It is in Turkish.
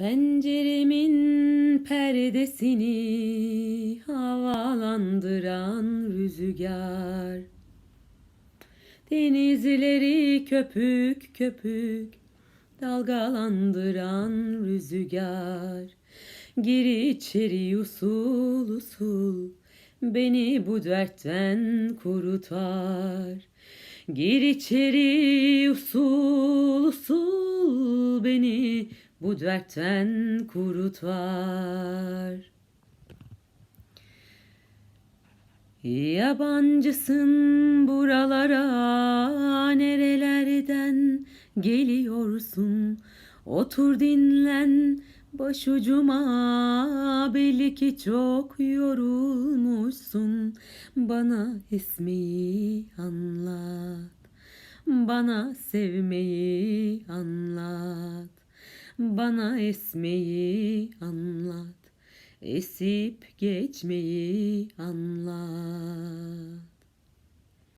Penceremin perdesini havalandıran rüzgar. Denizleri köpük köpük dalgalandıran rüzgar. Gir içeri usul usul beni bu dertten kurutar. Gir içeri usul usul bu dertten kurutar. Yabancısın buralara nerelerden geliyorsun? Otur dinlen başucuma belli ki çok yorulmuşsun. Bana esmeyi anlat bana sevmeyi anlat bana esmeyi anlat esip geçmeyi anlat